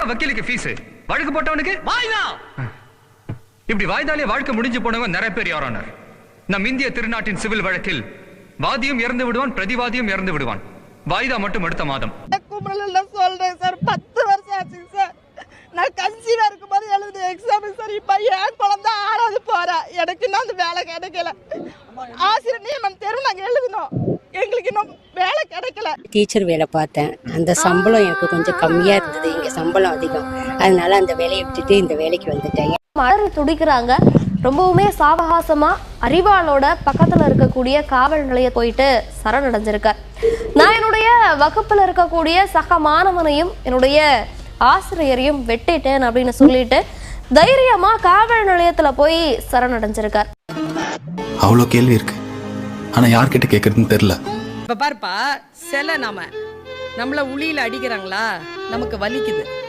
எவ்வளவு வக்கீலுக்கு ஃபீஸ் வழக்கு போட்டவனுக்கு? வாய்தா இப்படி வாய்தாலே வாழ்க்கை முடிஞ்சு போனவங்க நிறைய பேர் யாரானர்? நம் இந்திய திருநாட்டின் சிவில் வழக்கில் வாதியும் இறந்து விடுவான் பிரதிவாதியும் இறந்து விடுவான். வாய்தா மட்டும் அடுத்த மாதம். சொல்றேன் சார். பத்து வருஷம் ஆச்சுங்க சார். நான் கன்சீவா இருக்கும்போது எழுதின எக்ஸாம் சார் இப்ப என் குழந்தை ஆறாவது போறா. எனக்கு இன்னும் அந்த வேலை கிடைக்கல. ஆசிரியர் நியமனம் டீச்சர் வேலை பார்த்தேன். அந்த சம்பளம் எனக்கு கொஞ்சம் கம்மியாக இருந்தது. இங்கே சம்பளம் அதிகம். அதனால அந்த வேலையை விட்டுட்டு இந்த வேலைக்கு வந்துட்டேன். மலர் துடிக்கிறாங்க. ரொம்பவுமே சாவகாசமா அறிவாளோட பக்கத்துல இருக்கக்கூடிய காவல் நிலைய போயிட்டு சரணடைஞ்சிருக்கார். நான் என்னுடைய வகுப்புல இருக்கக்கூடிய சக மாணவனையும் என்னுடைய ஆசிரியரையும் வெட்டிட்டேன் அப்படின்னு சொல்லிட்டு தைரியமா காவல் நிலையத்துல போய் சரணடைஞ்சிருக்கார். அவ்வளோ கேள்வி இருக்கு. ஆனா யார்கிட்ட கேட்கறதுன்னு தெரியல. இப்ப பாருப்பா சில நாம. நம்மள உளியில அடிக்கிறாங்களா? நமக்கு வலிக்குது.